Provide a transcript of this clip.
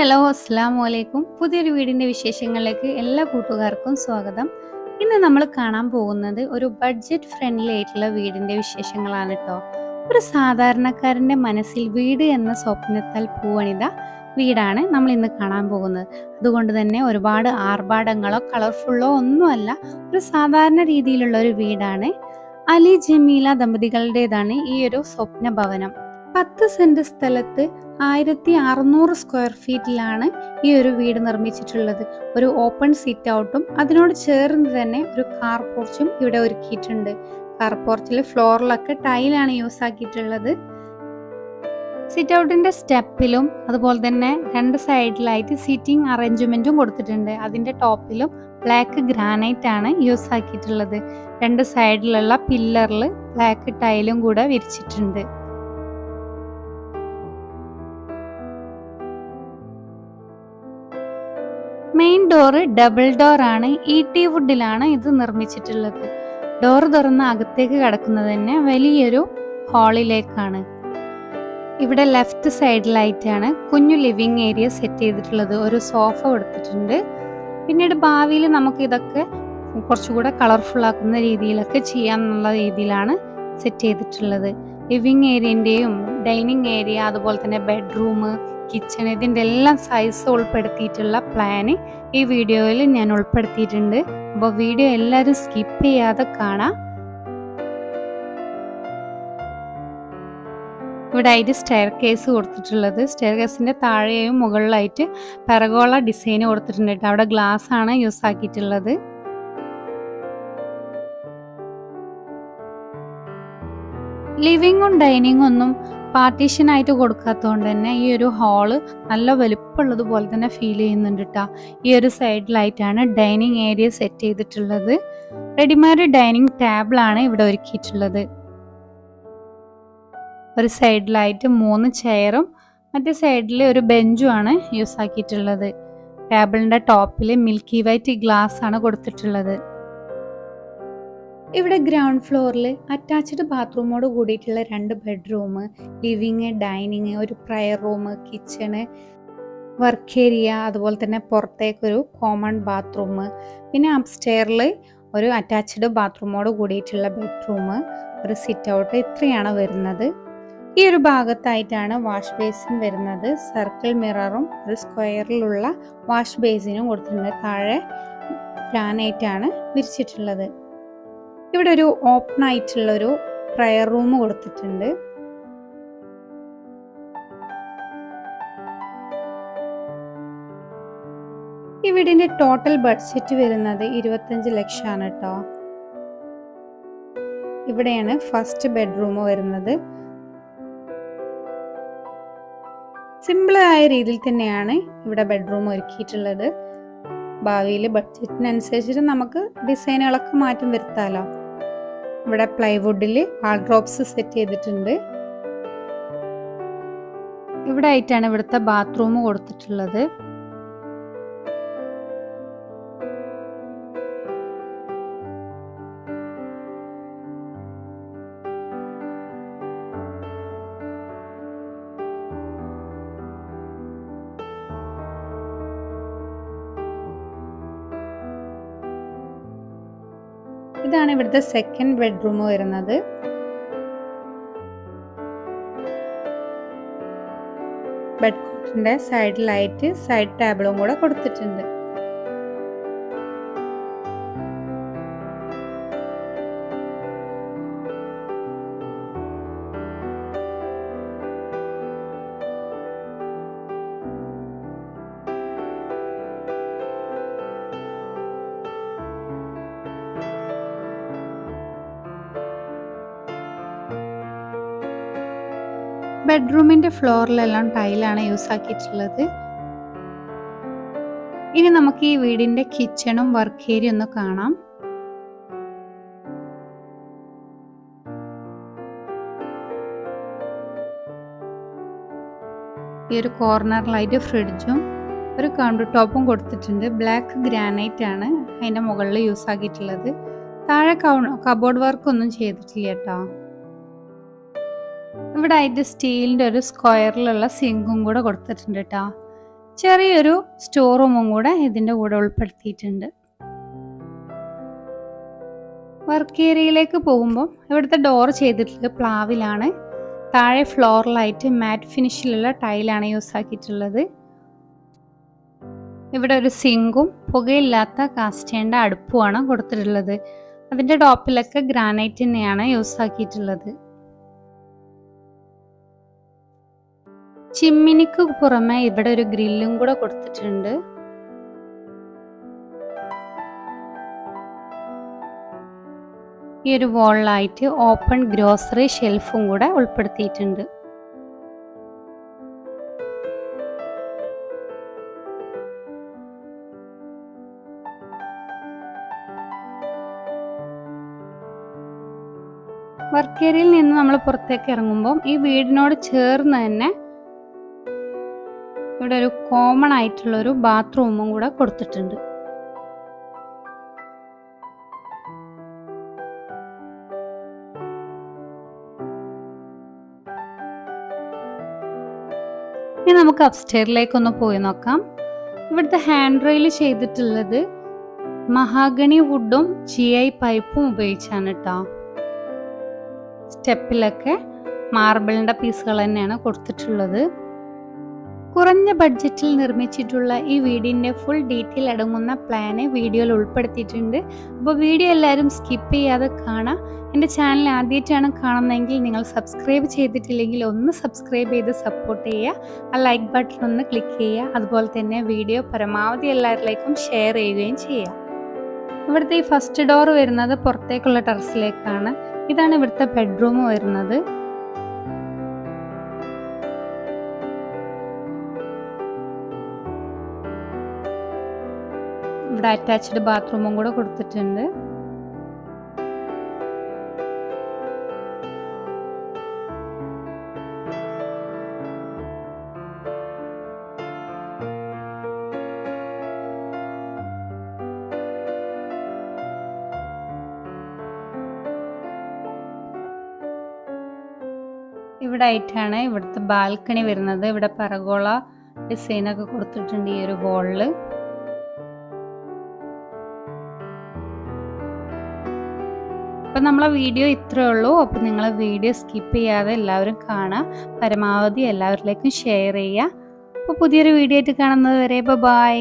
Hello അസ്സാം വലൈക്കും പുതിയൊരു വീടിന്റെ വിശേഷങ്ങളിലേക്ക് എല്ലാ കൂട്ടുകാർക്കും സ്വാഗതം. ഇന്ന് നമ്മൾ കാണാൻ പോകുന്നത് ഒരു ബഡ്ജറ്റ് ഫ്രണ്ട്ലി ആയിട്ടുള്ള വീടിന്റെ വിശേഷങ്ങളാണ് കേട്ടോ ഒരു സാധാരണക്കാരന്റെ മനസ്സിൽ വീട് എന്ന സ്വപ്നത്താൽ പൂവണിത വീടാണ് നമ്മൾ ഇന്ന് കാണാൻ പോകുന്നത്. അതുകൊണ്ട് തന്നെ ഒരുപാട് ആർഭാടങ്ങളോ കളർഫുള്ളോ ഒന്നുമല്ല ഒരു സാധാരണ രീതിയിലുള്ള ഒരു വീടാണ്. അലി ജമീല ദമ്പതികളുടേതാണ് ഈ ഒരു സ്വപ്ന ഭവനം. പത്ത് സെന്റ് സ്ഥലത്ത് ആയിരത്തി അറുന്നൂറ് സ്ക്വയർ ഫീറ്റിലാണ് ഈ ഒരു വീട് നിർമ്മിച്ചിട്ടുള്ളത്. ഒരു ഓപ്പൺ സിറ്റ് ഔട്ടും അതിനോട് ചേർന്ന് തന്നെ ഒരു കാർ പോർച്ചും ഇവിടെ ഒരുക്കിയിട്ടുണ്ട്. കാർ പോർച്ചിൽ ഫ്ലോറിലൊക്കെ ടൈലാണ് യൂസ് ആക്കിയിട്ടുള്ളത്. സിറ്റ് ഔട്ടിന്റെ സ്റ്റെപ്പിലും അതുപോലെ തന്നെ രണ്ട് സൈഡിലായിട്ട് സീറ്റിംഗ് അറേഞ്ച്മെന്റും കൊടുത്തിട്ടുണ്ട്. അതിന്റെ ടോപ്പിലും ബ്ലാക്ക് ഗ്രാനൈറ്റ് ആണ് യൂസ് ആക്കിയിട്ടുള്ളത്. രണ്ട് സൈഡിലുള്ള പില്ലറിൽ ബ്ലാക്ക് ടൈലും കൂടെ വിരിച്ചിട്ടുണ്ട്. മെയിൻ ഡോറ് ഡബിൾ ഡോർ ആണ്. ഇ ടി വുഡിലാണ് ഇത് നിർമ്മിച്ചിട്ടുള്ളത്. ഡോർ തുറന്ന് അകത്തേക്ക് കടക്കുന്നത് തന്നെ വലിയൊരു ഹാളിലേക്കാണ് ഇവിടെ ലെഫ്റ്റ് സൈഡിലായിട്ടാണ് കുഞ്ഞു ലിവിങ് ഏരിയ സെറ്റ് ചെയ്തിട്ടുള്ളത്. ഒരു സോഫ കൊടുത്തിട്ടുണ്ട്. പിന്നീട് ഭാവിയിൽ നമുക്ക് ഇതൊക്കെ കുറച്ചുകൂടെ കളർഫുൾ ആക്കുന്ന രീതിയിലൊക്കെ ചെയ്യാന്നുള്ള രീതിയിലാണ് സെറ്റ് ചെയ്തിട്ടുള്ളത്. ലിവിങ് ഏരിയന്റെയും ഡൈനിങ് ഏരിയ അതുപോലെ തന്നെ ബെഡ്റൂം കിച്ചൺ ഇതിന്റെ എല്ലാം സൈസ് ഉൾപ്പെടുത്തിയിട്ടുള്ള പ്ലാന് ഈ വീഡിയോയിൽ ഞാൻ ഉൾപ്പെടുത്തിയിട്ടുണ്ട്. അപ്പോൾ വീഡിയോ എല്ലാവരും സ്കിപ്പ് ചെയ്യാതെ കാണാം. ഇവിടെ ആയിട്ട് സ്റ്റെയർ കേസ് കൊടുത്തിട്ടുള്ളത്. സ്റ്റെയർ കേസിന്റെ താഴെയും മുകളിലായിട്ട് പെറഗോള ഡിസൈൻ കൊടുത്തിട്ടുണ്ട് അവിടെ ഗ്ലാസ് ആണ് യൂസ് ആക്കിയിട്ടുള്ളത്. ലിവിങ്ങും ഡൈനിങ്ങും ഒന്നും പാർട്ടീഷൻ ആയിട്ട് കൊടുക്കാത്തതുകൊണ്ട് തന്നെ ഈ ഒരു ഹാൾ നല്ല വലുപ്പമുള്ളത് പോലെ തന്നെ ഫീൽ ചെയ്യുന്നുണ്ട് കേട്ടോ ഈ ഒരു സൈഡിലായിട്ടാണ് ഡൈനിങ് ഏരിയ സെറ്റ് ചെയ്തിട്ടുള്ളത്. റെഡിമെയ്ഡ് ഡൈനിങ് ടേബിളാണ് ഇവിടെ ഒരുക്കിയിട്ടുള്ളത്. ഒരു സൈഡിലായിട്ട് മൂന്ന് ചെയറും മറ്റേ സൈഡിൽ ഒരു ബെഞ്ചുമാണ് യൂസ് ആക്കിയിട്ടുള്ളത്. ടേബിളിന്റെ ടോപ്പിൽ മിൽക്കി വൈറ്റ് ഗ്ലാസ് ആണ് കൊടുത്തിട്ടുള്ളത്. ഇവിടെ ഗ്രൗണ്ട് ഫ്ലോറിൽ അറ്റാച്ച്ഡ് ബാത്റൂമോട് കൂടിയിട്ടുള്ള രണ്ട് ബെഡ്റൂം ലിവിങ് ഡൈനിങ് ഒരു prayer room kitchen work area അതുപോലെ തന്നെ പുറത്തേക്കൊരു കോമൺ ബാത്റൂം പിന്നെ അപ്സ്റ്റെയറിൽ ഒരു അറ്റാച്ച്ഡ് ബാത്റൂമോട് കൂടിയിട്ടുള്ള ബെഡ്റൂം ഒരു സിറ്റ് ഔട്ട് ഇത്രയാണ് വരുന്നത്. ഈ ഒരു ഭാഗത്തായിട്ടാണ് വാഷ് ബേസിൻ വരുന്നത്. സർക്കിൾ മിററും ഒരു സ്ക്വയറിലുള്ള വാഷ് ബേസിനും കൊടുത്തിട്ടുണ്ട്. താഴെ ഗ്രാനൈറ്റാണ് വിരിച്ചിട്ടുള്ളത്. ഇവിടെ ഒരു ഓപ്പൺ ആയിട്ടുള്ള ഒരു പ്രയർ റൂം കൊടുത്തിട്ടുണ്ട്. ഈ വീടിന്റെ ടോട്ടൽ ബഡ്ജറ്റ് വരുന്നത് ഇരുപത്തഞ്ച് ലക്ഷമാണ് കേട്ടോ ഇവിടെയാണ് ഫസ്റ്റ് ബെഡ്റൂം വരുന്നത്. സിമ്പിളായ രീതിയിൽ തന്നെയാണ് ഇവിടെ ബെഡ്റൂം ഒരുക്കിയിട്ടുള്ളത്. ഭാവിയിൽ ബഡ്ജറ്റിനനുസരിച്ചിട്ട് നമുക്ക് ഡിസൈനുകളൊക്കെ മാറ്റം വരുത്താലോ. ഇവിടെ പ്ലൈവുഡിൽ വാൾഡ്രോപ്സ് സെറ്റ് ചെയ്തിട്ടുണ്ട്. ഇവിടെ ആയിട്ടാണ് ഇവിടുത്തെ ബാത്റൂം കൊടുത്തിട്ടുള്ളത്. ഇതാണ് ഇവിടുത്തെ സെക്കൻഡ് ബെഡ്റൂം വരുന്നത്. ബെഡ് കോട്ടിന്റെ സൈഡിലായിട്ട് സൈഡ് ടേബിളും കൂടെ കൊടുത്തിട്ടുണ്ട്. ബെഡ്റൂമിന്റെ ഫ്ലോറിലെല്ലാം ടൈലാണ് യൂസ് ആക്കിയിട്ടുള്ളത്. ഇനി നമുക്ക് ഈ വീടിന്റെ കിച്ചണും വർക്ക് ഏരിയ ഒന്ന് കാണാം. ഈ ഒരു കോർണറിലായിട്ട് ഫ്രിഡ്ജും ഒരു കൗണ്ടർ ടോപ്പും കൊടുത്തിട്ടുണ്ട്. ബ്ലാക്ക് ഗ്രാനൈറ്റ് ആണ് അതിന്റെ മുകളിൽ യൂസ് ആക്കിയിട്ടുള്ളത്. താഴെ കബോർഡ് വർക്ക് ഒന്നും ചെയ്തിട്ടില്ല കേട്ടോ. ഇവിടെ അതിന്റെ സ്റ്റീലിന്റെ ഒരു സ്ക്വയറിലുള്ള സിങ്കും കൂടെ കൊടുത്തിട്ടുണ്ട് കേട്ടോ. ചെറിയൊരു സ്റ്റോർ റൂമും കൂടെ ഇതിന്റെ കൂടെ ഉൾപ്പെടുത്തിയിട്ടുണ്ട്. വർക്ക് ഏരിയയിലേക്ക് പോകുമ്പോൾ ഇവിടുത്തെ ഡോർ ചെയ്തിട്ടുള്ളത് പ്ലാവിലാണ്. താഴെ ഫ്ലോറിലായിട്ട് മാറ്റ് ഫിനിഷിലുള്ള ടൈലാണ് യൂസ് ആക്കിയിട്ടുള്ളത്. ഇവിടെ ഒരു സിങ്കും പുകയില്ലാത്ത കാസ്റ്റേണ്ട അടുപ്പുമാണ് കൊടുത്തിട്ടുള്ളത്. അതിന്റെ ടോപ്പിലൊക്കെ ഗ്രാനൈറ്റ് തന്നെയാണ് യൂസ് ആക്കിയിട്ടുള്ളത്. ചിമ്മിനിക്ക് പുറമെ ഇവിടെ ഒരു ഗ്രില്ലും കൂടെ കൊടുത്തിട്ടുണ്ട്. ഈ ഒരു വോളിലായിട്ട് ഓപ്പൺ ഗ്രോസറി ഷെൽഫും കൂടെ ഉൾപ്പെടുത്തിയിട്ടുണ്ട്. വർക്ക് ഏരിയയിൽ നിന്ന് നമ്മൾ പുറത്തേക്ക് ഇറങ്ങുമ്പോൾ ഈ വീടിനോട് ചേർന്ന് തന്നെ ഇവിടെ ഒരു കോമൺ ആയിട്ടുള്ള ഒരു ബാത്റൂമും കൂടെ കൊടുത്തിട്ടുണ്ട്. ഇനി നമുക്ക് അപ്സ്റ്റെയറിലേക്ക് ഒന്ന് പോയി നോക്കാം. ഇവിടുത്തെ ഹാൻഡ് റെയിൽ ചെയ്തിട്ടുള്ളത് മഹാഗണി വുഡും ജി ഐ പൈപ്പും ഉപയോഗിച്ചാണ് കേട്ടോ സ്റ്റെപ്പിലൊക്കെ മാർബിളിന്റെ പീസുകൾ തന്നെയാണ് കൊടുത്തിട്ടുള്ളത്. കുറഞ്ഞ ബഡ്ജറ്റിൽ നിർമ്മിച്ചിട്ടുള്ള ഈ വീടിന്റെ ഫുൾ ഡീറ്റെയിൽ അടങ്ങുന്ന പ്ലാന് വീഡിയോയിൽ ഉൾപ്പെടുത്തിയിട്ടുണ്ട്. അപ്പോൾ വീഡിയോ എല്ലാവരും സ്കിപ്പ് ചെയ്യാതെ കാണാം. എന്റെ ചാനൽ ആദ്യമായിട്ടാണ് കാണുന്നതെങ്കിൽ നിങ്ങൾ സബ്സ്ക്രൈബ് ചെയ്തിട്ടില്ലെങ്കിൽ ഒന്ന് സബ്സ്ക്രൈബ് ചെയ്ത് സപ്പോർട്ട് ചെയ്യുക. ആ ലൈക്ക് ബട്ടൺ ഒന്ന് ക്ലിക്ക് ചെയ്യുക. അതുപോലെ തന്നെ വീഡിയോ പരമാവധി എല്ലാവരിലേക്കും ഷെയർ ചെയ്യുകയും ചെയ്യുക. ഇവിടുത്തെ ഈ ഫസ്റ്റ് ഡോർ വരുന്നത് പുറത്തേക്കുള്ള ടെറസിലേക്കാണ് ഇതാണ് ഇവിടുത്തെ ബെഡ്റൂം വരുന്നത്. ഇവിടെ അറ്റാച്ച്ഡ് ബാത്റൂമും കൂടെ കൊടുത്തിട്ടുണ്ട്. ഇവിടെ ആയിട്ടാണ് ഇവിടുത്തെ ബാൽക്കണി വരുന്നത്. ഇവിടെ പറഗോള ഡിസൈനൊക്കെ കൊടുത്തിട്ടുണ്ട് ഈ ഒരു വോളിൽ അപ്പം നമ്മളെ വീഡിയോ ഇത്രയേ ഉള്ളൂ. അപ്പം നിങ്ങൾ വീഡിയോ സ്കിപ്പ് ചെയ്യാതെ എല്ലാവരും കാണുക പരമാവധി എല്ലാവരിലേക്കും ഷെയർ ചെയ്യുക. അപ്പോൾ പുതിയൊരു വീഡിയോ ആയിട്ട് കാണുന്നത് വരെ ബൈ.